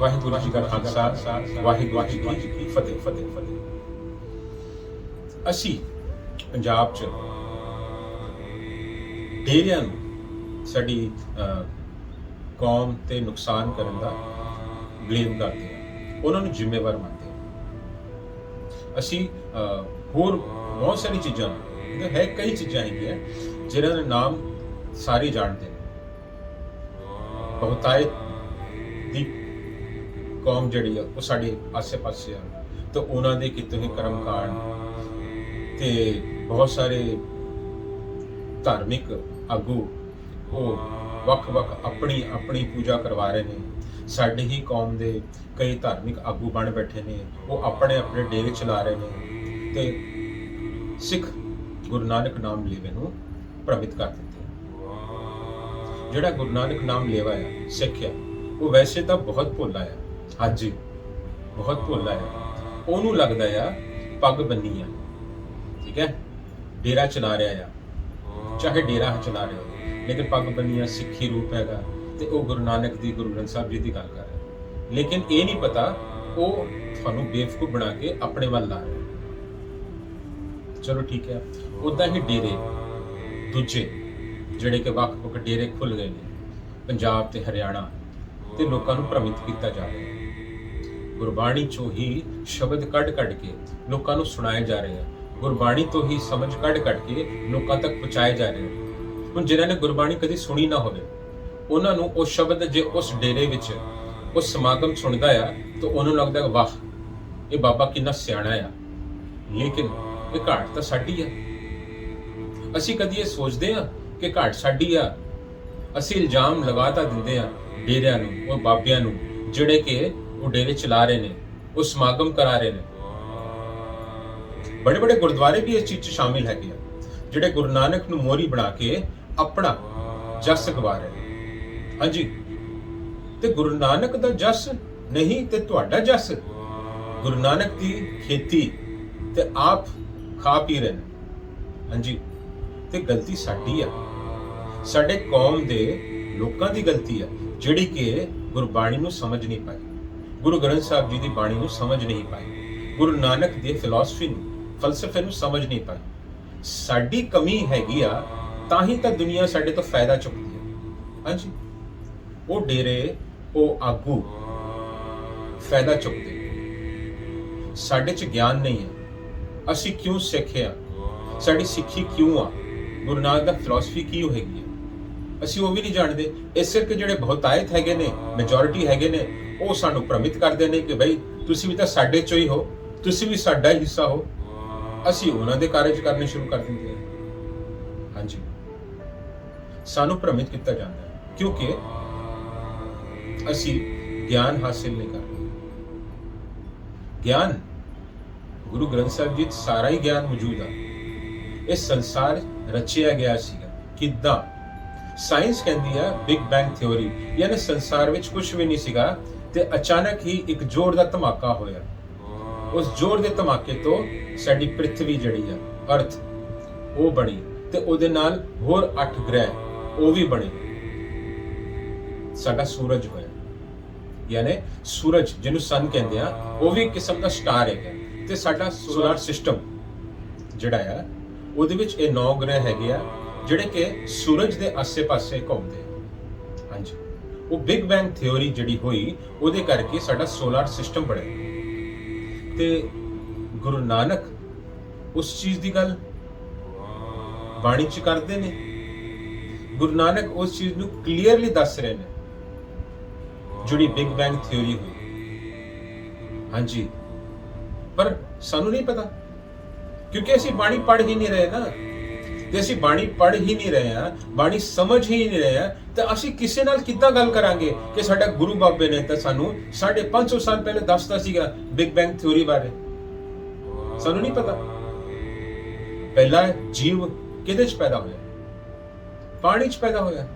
ਵਾਹਿਗੁਰੂ ਜੀ ਕਾ ਖਾਲਸਾ ਵਾਹਿਗੁਰੂ ਜੀ ਕੀ ਫਤਿਹ। ਫਤਿਹ ਫਤਿਹ ਅਸੀਂ ਪੰਜਾਬ 'ਚ ਡੇਰਿਆਂ ਨੂੰ ਸਾਡੀ ਕੌਮ ਤੇ ਨੁਕਸਾਨ ਕਰਨ ਦਾ ਬਲੇਮ ਕਰਦੇ ਹਾਂ। ਉਹਨਾਂ ਨੂੰ ਜ਼ਿੰਮੇਵਾਰ ਮੰਨਦੇ ਹਾਂ। ਅਸੀਂ ਅਹ, ਹੋਰ ਬਹੁਤ ਸਾਰੀ ਚੀਜ਼ਾਂ ਇਹ ਹੈ ਕਈ ਚੀਜ਼ਾਂ ਹੈਗੀਆਂ ਜਿਹਨਾਂ ਦਾ ਨਾਮ ਸਾਰੇ ਜਾਣਦੇ ਨੇ। ਬਹੁਤਾਇਤ ਦੀ ਕੌਮ ਜਿਹੜੀ ਆ, ਉਹ ਸਾਡੇ ਆਸੇ-ਪਾਸੇ ਆ। ਤੇ ਉਹਨਾਂ ਦੇ ਕੀਤੇ ਹੋਏ ਕਰਮ ਕਾਂਡ ਤੇ ਬਹੁਤ ਸਾਰੇ ਧਾਰਮਿਕ ਆਗੂ ਉਹ ਵੱਖ-ਵੱਖ ਆਪਣੀ ਆਪਣੀ ਪੂਜਾ ਕਰਵਾ ਰਹੇ ਨੇ। ਸਾਡੀ ਹੀ ਕੌਮ ਦੇ ਕਈ ਧਾਰਮਿਕ ਆਗੂ ਬਣ ਬੈਠੇ ਨੇ। ਉਹ ਆਪਣੇ ਆਪਣੇ ਡੇਰੇ ਚਲਾ ਰਹੇ ਨੇ ਤੇ ਸਿੱਖ ਗੁਰੂ ਨਾਨਕ ਨਾਮ ਲੇਵੇ ਨੂੰ ਪ੍ਰਭਿਤ ਕਰ ਦਿੱਤੇ। ਜਿਹੜਾ ਗੁਰੂ ਨਾਨਕ ਨਾਮ ਲੇਵਾ ਆ ਸਿੱਖਿਆ ਉਹ ਵੈਸੇ ਤਾਂ ਬਹੁਤ ਭੋਲਾ ਆ। ਹਾਂਜੀ ਬਹੁਤ ਭੋਲਾ ਆ ਉਹਨੂੰ ਲੱਗਦਾ ਆ, ਪੱਗ ਬੰਨੀ ਆ। ਠੀਕ ਹੈ? ਡੇਰਾ ਚਲਾ ਰਿਹਾ ਆ। ਚਾਹੇ ਡੇਰਾ ਚਲਾ ਰਿਹਾ ਹੋਵੇ, ਲੇਕਿਨ ਪੱਗ ਬੰਨੀ ਆ, ਸਿੱਖੀ ਰੂਪ ਹੈਗਾ ਤੇ ਉਹ ਗੁਰੂ ਨਾਨਕ ਦੀ, ਗੁਰੂ ਗ੍ਰੰਥ ਸਾਹਿਬ ਜੀ ਦੀ ਗੱਲ ਕਰ ਰਿਹਾ। ਲੇਕਿਨ ਇਹ ਨਹੀਂ ਪਤਾ, ਉਹ ਤੁਹਾਨੂੰ ਬੇਵਕੂਫ ਬਣਾ ਕੇ ਆਪਣੇ ਵੱਲ ਲਾ ਰਿਹਾ। ਚਲੋ ਠੀਕ ਹੈ। ਉਦਾਂ ਹੀ ਡੇਰੇ ਦੂਜੇ, ਜਿਹੜੇ ਕਿ ਵੱਖ-ਵੱਖ ਡੇਰੇ ਖੁੱਲ ਗਏ ਨੇ, ਪੰਜਾਬ ਤੇ ਹਰਿਆਣਾ, ਤੇ ਲੋਕਾਂ ਨੂੰ ਭ੍ਰਮਿਤ ਕੀਤਾ ਜਾ ਰਿਹਾ। ਹੈ ਗੁਰਬਾਣੀ ਚੋਂ ਹੀ ਸ਼ਬਦ ਕੱਢ-ਕੱਢ ਕੇ ਲੋਕਾਂ ਨੂੰ ਸੁਣਾਏ ਜਾ ਰਹੇ ਆ। ਗੁਰਬਾਣੀ ਤੋਂ ਹੀ ਸਮਝ ਕੱਢ-ਕੱਢ ਕੇ ਲੋਕਾਂ ਤੱਕ ਪਹੁੰਚਾਏ ਜਾ ਰਹੇ ਆ। ਹੁਣ ਜਿਨ੍ਹਾਂ ਨੇ ਗੁਰਬਾਣੀ ਕਦੀ ਸੁਣੀ ਨਾ ਹੋਵੇ, ਉਹਨਾਂ ਨੂੰ ਉਹ ਸ਼ਬਦ ਜੇ ਉਸ ਡੇਰੇ ਵਿੱਚ, ਉਸ ਸਮਾਗਮ ਸੁਣਦਾ ਆ, ਤਾਂ ਉਹਨੂੰ ਲੱਗਦਾ ਵਾਹ, ਇਹ ਬਾਬਾ ਕਿੰਨਾ ਸਿਆਣਾ ਆ। ਲੇਕਿਨ ਇਹ ਘਾਟ ਤਾਂ ਸਾਡੀ ਆ। ਅਸੀਂ ਕਦੀ ਇਹ ਸੋਚਦੇ ਆ ਕਿ ਘਾਟ ਸਾਡੀ ਆ। ਅਸੀਂ ਇਲਜ਼ਾਮ ਲਗਾ ਤਾਂ ਦਿੰਦੇ ਆ ਡੇਰਿਆਂ ਨੂੰ, ਉਹ ਬਾਬਿਆਂ ਨੂੰ, ਜਿਹੜੇ ਕਿ ਉਹ ਡੇਰੇ ਚਲਾ ਰਹੇ ਨੇ, ਉਹ ਸਮਾਗਮ ਕਰਾ ਰਹੇ ਨੇ। ਬੜੇ ਬੜੇ ਗੁਰਦੁਆਰੇ ਵੀ ਇਸ ਚੀਜ਼ 'ਚ ਸ਼ਾਮਿਲ ਹੈਗੇ ਆ, ਜਿਹੜੇ ਗੁਰੂ ਨਾਨਕ ਨੂੰ ਮੋਰੀ ਬਣਾ ਕੇ ਆਪਣਾ ਜਸ ਗਵਾ ਰਹੇ ਨੇ। ਹਾਂਜੀ। ਤੇ ਗੁਰੂ ਨਾਨਕ ਦਾ ਜਸ ਨਹੀਂ ਤੇ ਤੁਹਾਡਾ ਜਸ। ਗੁਰੂ ਨਾਨਕ ਦੀ ਖੇਤੀ ਤੇ ਆਪ ਖਾ ਪੀ ਰਹੇ ਨੇ। ਹਾਂਜੀ। ਤੇ ਗਲਤੀ ਸਾਡੀ ਆ। ਸਾਡੇ ਕੌਮ ਦੇ ਲੋਕਾਂ ਦੀ ਗਲਤੀ ਆ, ਜਿਹੜੀ ਕਿ ਗੁਰਬਾਣੀ ਨੂੰ ਸਮਝ ਨਹੀਂ ਪਾਈ। ਗੁਰੂ ਗ੍ਰੰਥ ਸਾਹਿਬ ਜੀ ਦੀ ਬਾਣੀ ਨੂੰ ਸਮਝ ਨਹੀਂ ਪਾਏ ਗੁਰੂ ਨਾਨਕ ਦੀ ਫਿਲਾਸਫੀ ਨੂੰ, ਫਲਸਫੇ ਨੂੰ ਸਮਝ ਨਹੀਂ ਪਾਏ ਸਾਡੀ ਕਮੀ ਹੈਗੀ ਆ, ਤਾਂ ਹੀ ਤਾਂ ਦੁਨੀਆ ਸਾਡੇ ਤੋਂ ਫਾਇਦਾ ਚੁੱਕਦੀ ਹੈ। ਹਾਂਜੀ। ਉਹ ਡੇਰੇ, ਉਹ ਆਗੂ ਫਾਇਦਾ ਚੁੱਕਦੇ ਸਾਡੇ ਚ ਗਿਆਨ ਨਹੀਂ ਹੈ। ਅਸੀਂ ਕਿਉਂ ਸਿੱਖਿਆ? ਸਾਡੀ ਸਿੱਖੀ ਕਿਉਂ ਆ? ਗੁਰੂ ਨਾਨਕ ਦਾ ਫਿਲਾਸਫੀ ਕੀ ਹੈਗੀ ਹੈ ਅਸੀਂ ਉਹ ਵੀ ਨਹੀਂ ਜਾਣਦੇ। ਇਸ ਕਰਕੇ ਜਿਹੜੇ ਬਹੁਤਾਇਤ ਹੈਗੇ ਨੇ ਮੈਜੋਰਿਟੀ ਹੈਗੇ ਨੇ, ਉਹ ਸਾਨੂੰ ਭ੍ਰਮਿਤ ਕਰਦੇ ਨੇ ਕਿ ਭਾਈ ਤੁਸੀਂ ਵੀ ਤਾਂ ਸਾਡੇ ਚੋਂ ਹੀ ਹੋ, ਤੁਸੀਂ ਵੀ ਸਾਡਾ ਹੀ ਹਿੱਸਾ ਹੋ। ਅਸੀਂ ਉਹਨਾਂ ਦੇ ਕਾਰਜ ਕਰਨੇ ਸ਼ੁਰੂ ਕਰ ਦਿੰਦੇ ਹਾਂ। ਹਾਂਜੀ। ਸਾਨੂੰ ਭ੍ਰਮਿਤ ਕੀਤਾ ਜਾਂਦਾ ਹੈ, ਕਿਉਂਕਿ ਅਸੀਂ ਗਿਆਨ ਹਾਸਿਲ ਨਹੀਂ ਕਰਦੇ। ਗਿਆਨ, ਗੁਰੂ ਗ੍ਰੰਥ ਸਾਹਿਬ ਜੀ, ਸਾਰਾ ਹੀ ਗਿਆਨ ਮੌਜੂਦ ਆ। ਇਹ ਸੰਸਾਰ ਰਚਿਆ ਗਿਆ ਸੀਗਾ। ਕਿੱਦਾਂ? ਸਾਇੰਸ ਕਹਿੰਦੀ ਆ ਬਿਗ ਬੈਂਗ ਥਿਉਰੀ ਯਾਨੀ ਸੰਸਾਰ ਵਿੱਚ ਕੁਝ ਵੀ ਨਹੀਂ ਸੀਗਾ ਤੇ ਅਚਾਨਕ ਹੀ ਇੱਕ ਜ਼ੋਰ ਦਾ ਧਮਾਕਾ ਹੋਇਆ। ਉਸ ਜ਼ੋਰ ਦੇ ਧਮਾਕੇ ਤੋਂ ਸਾਡੀ ਪ੍ਰithvi ਜਿਹੜੀ ਆ ਅਰਥ ਉਹ ਬਣੀ ਤੇ ਉਹਦੇ ਨਾਲ ਹੋਰ 8 ਗ੍ਰਹਿ, ਉਹ ਵੀ ਬਣੇ। ਸਾਡਾ ਸੂਰਜ ਹੋਇਆ। ਯਾਨੀ ਸੂਰਜ ਜਿਹਨੂੰ ਸਨ ਕਹਿੰਦੇ ਆ, ਉਹ ਵੀ ਇੱਕ ਕਿਸਮ ਦਾ ਸਟਾਰ ਹੈਗਾ ਤੇ ਸਾਡਾ ਸੋਲਰ ਸਿਸਟਮ ਜਿਹੜਾ ਆ, ਉਹਦੇ ਵਿੱਚ ਇਹ 9 ਗ੍ਰਹਿ ਹੈਗੇ ਆ ਜਿਹੜੇ ਕਿ ਸੂਰਜ ਦੇ ਆਸੇ-ਪਾਸੇ ਘੁੰਮਦੇ ਹਾਂਜੀ। ਉਹ ਬਿਗ ਬੈਂਗ ਥਿਉਰੀ ਜਿਹੜੀ ਹੋਈ, ਉਹਦੇ ਕਰਕੇ ਸਾਡਾ ਸੋਲਾਰ ਸਿਸਟਮ ਬਣਿਆ। ਤੇ ਗੁਰੂ ਨਾਨਕ ਉਸ ਚੀਜ਼ ਦੀ ਗੱਲ ਬਾਣੀ ਚ ਕਰਦੇ ਨੇ। ਗੁਰੂ ਨਾਨਕ ਉਸ ਚੀਜ਼ ਨੂੰ ਕਲੀਅਰਲੀ ਦੱਸ ਰਹੇ ਨੇ, ਜਿਹੜੀ ਬਿਗ ਬੈਂਗ ਥਿਉਰੀ ਹੋਈ। ਹਾਂਜੀ। ਪਰ ਸਾਨੂੰ ਨਹੀਂ ਪਤਾ, ਕਿਉਂਕਿ ਅਸੀਂ ਬਾਣੀ ਪੜ੍ਹ ਹੀ ਨਹੀਂ ਰਹੇ ਨਾ। ਤੇ ਅਸੀਂ ਬਾਣੀ ਪੜ੍ਹ ਹੀ ਨਹੀਂ ਰਹੇ ਆ ਬਾਣੀ ਸਮਝ ਹੀ ਨਹੀਂ ਰਹੇ ਆ ਤਾਂ ਅਸੀਂ ਕਿਸੇ ਨਾਲ ਕਿੱਦਾਂ ਗੱਲ ਕਰਾਂਗੇ ਕਿ ਸਾਡਾ ਗੁਰੂ ਬਾਬੇ ਨੇ ਤਾਂ ਸਾਨੂੰ 550 ਸਾਲ ਪਹਿਲੇ ਦੱਸਤਾ ਸੀਗਾ ਬਿਗ ਬੈਂਗ ਥਿਉਰੀ ਬਾਰੇ। ਸਾਨੂੰ ਨਹੀਂ ਪਤਾ। ਪਹਿਲਾ ਜੀਵ ਕਿਹਦੇ ਚ ਪੈਦਾ ਹੋਇਆ? ਪਾਣੀ ਚ ਪੈਦਾ ਹੋਇਆ।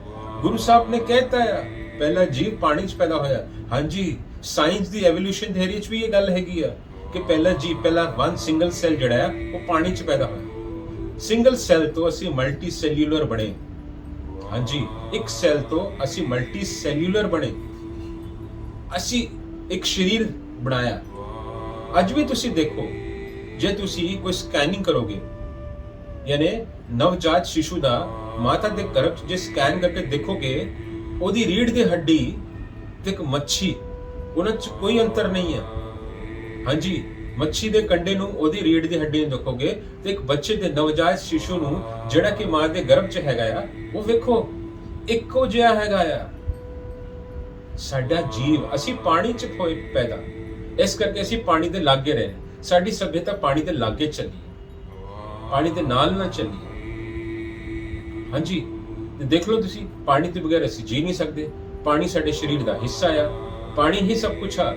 ਗੁਰੂ ਸਾਹਿਬ ਨੇ ਕਹਿਤਾ ਹੈ ਪਹਿਲਾ ਜੀਵ ਪਾਣੀ ਚ ਪੈਦਾ ਹੋਇਆ। ਹਾਂਜੀ ਸਾਇੰਸ ਦੀ ਐਵੋਲੂਸ਼ਨ ਥਿਉਰੀ ਚ ਵੀ ਇਹ ਗੱਲ ਹੈਗੀ ਆ ਕਿ ਪਹਿਲਾ ਜੀਵ, ਪਹਿਲਾ ਵਨ ਸਿੰਗਲ ਸੈੱਲ ਜਿਹੜਾ ਆ, ਉਹ ਪਾਣੀ ਚ ਪੈਦਾ ਹੋਇਆ। ਸਿੰਗਲ ਸੈੱਲ ਤੋਂ ਅਸੀਂ ਮਲਟੀ ਸੈਲੂਲਰ ਬਣੇ ਹਾਂਜੀ ਇੱਕ ਸੈੱਲ ਤੋਂ ਅਸੀਂ ਮਲਟੀ ਸੈਲੂਲਰ ਬਣੇ ਅਸੀਂ ਇੱਕ ਸਰੀਰ ਬਣਾਇਆ ਅੱਜ ਵੀ ਤੁਸੀਂ ਦੇਖੋ ਜੇ ਤੁਸੀਂ ਕੋਈ ਸਕੈਨਿੰਗ ਕਰੋਗੇ ਯਾਨੀ ਨਵਜਾਤ ਸ਼ਿਸ਼ੂ ਦਾ ਮਾਤਾ ਦੇ ਗਰਭ 'ਚ ਜੇ ਸਕੈਨ ਕਰਕੇ ਦੇਖੋਗੇ ਉਹਦੀ ਰੀੜ ਦੀ ਹੱਡੀ ਤੇ ਇੱਕ ਮੱਛੀ ਉਹਨਾਂ 'ਚ ਕੋਈ ਅੰਤਰ ਨਹੀਂ ਹੈ ਹਾਂਜੀ ਮੱਛੀ ਦੇ ਕੰਡੇ ਨੂੰ ਉਹਦੀ ਰੀੜ ਦੀ ਹੱਡੀ ਨੂੰ ਦੇਖੋਗੇ ਤੇ ਇੱਕ ਬੱਚੇ ਦੇ ਨਵਜਾਤ ਸ਼ਿਸ਼ੂ ਨੂੰ ਜਿਹੜਾ ਕਿ ਮਾਂ ਦੇ ਗਰਭ 'ਚ ਹੈਗਾ ਆ ਉਹ ਵੇਖੋ ਇੱਕੋ ਜਿਹਾ ਹੈਗਾ ਆ। ਸਾਡਾ ਜੀਵ ਅਸੀਂ ਪਾਣੀ 'ਚ ਹੋਏ ਪੈਦਾ। ਇਸ ਕਰਕੇ ਅਸੀਂ ਪਾਣੀ ਦੇ ਲਾਗੇ ਰਹੇ। ਸਾਡੀ ਸਭਿਅਤਾ ਪਾਣੀ ਦੇ ਲਾਗੇ ਚੱਲੀ ਪਾਣੀ ਦੇ ਨਾਲ ਨਾ ਚੱਲੀ ਹਾਂਜੀ ਤੇ ਦੇਖ ਲਓ ਤੁਸੀਂ ਪਾਣੀ ਤੋਂ ਬਗੈਰ ਅਸੀਂ ਜੀ ਨਹੀਂ ਸਕਦੇ। ਪਾਣੀ ਸਾਡੇ ਸਰੀਰ ਦਾ ਹਿੱਸਾ ਆ। ਪਾਣੀ ਹੀ ਸਭ ਕੁਝ ਆ।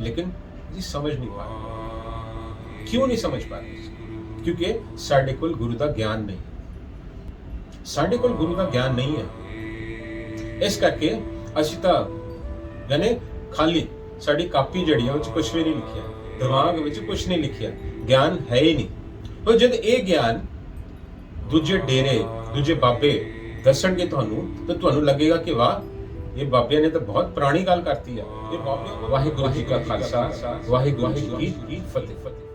ਲੇਕਿਨ ਜੀ ਸਮਝ ਨਹੀਂ ਪਾ ਰਹੇ ਕਿਉਂ ਨਹੀਂ ਸਮਝ ਪਾ ਰਹੇ ਕਿਉਂਕਿ ਸਾਡੇ ਕੋਲ ਗੁਰੂ ਦਾ ਗਿਆਨ ਨਹੀਂ ਸਾਡੇ ਕੋਲ ਗੁਰੂ ਦਾ ਗਿਆਨ ਨਹੀਂ ਹੈ ਇਸ ਕਰਕੇ ਅਸੀਂ ਤਾਂ ਯਾਨੀ ਖਾਲੀ ਸਾਡੀ ਕਾਪੀ ਜਿਹੜੀ ਆ ਉਹ ਚ ਕੁਝ ਵੀ ਨਹੀਂ ਲਿਖਿਆ ਦਿਮਾਗ ਵਿੱਚ ਕੁਝ ਨਹੀਂ ਲਿਖਿਆ ਗਿਆਨ ਹੈ ਹੀ ਨਹੀਂ ਉਹ ਜਦ ਇਹ ਗਿਆਨ ਦੂਜੇ ਡੇਰੇ ਦੂਜੇ ਬਾਬੇ ਦੱਸਣਗੇ ਤੁਹਾਨੂੰ ਤਾਂ ਤੁਹਾਨੂੰ ਲੱਗੇਗਾ ਕਿ ਵਾਹ ਇਹ ਬਾਬਿਆਂ ਨੇ ਤਾਂ ਬਹੁਤ ਪੁਰਾਣੀ ਗੱਲ ਕਰਤੀ ਆ। ਇਹ ਬਾਬੇ ਵਾਹਿਗੁਰੂ ਜੀ ਕਾ ਖਾਲਸਾ ਵਾਹਿਗੁਰੂ ਜੀ ਕੀ ਫਤਿਹ।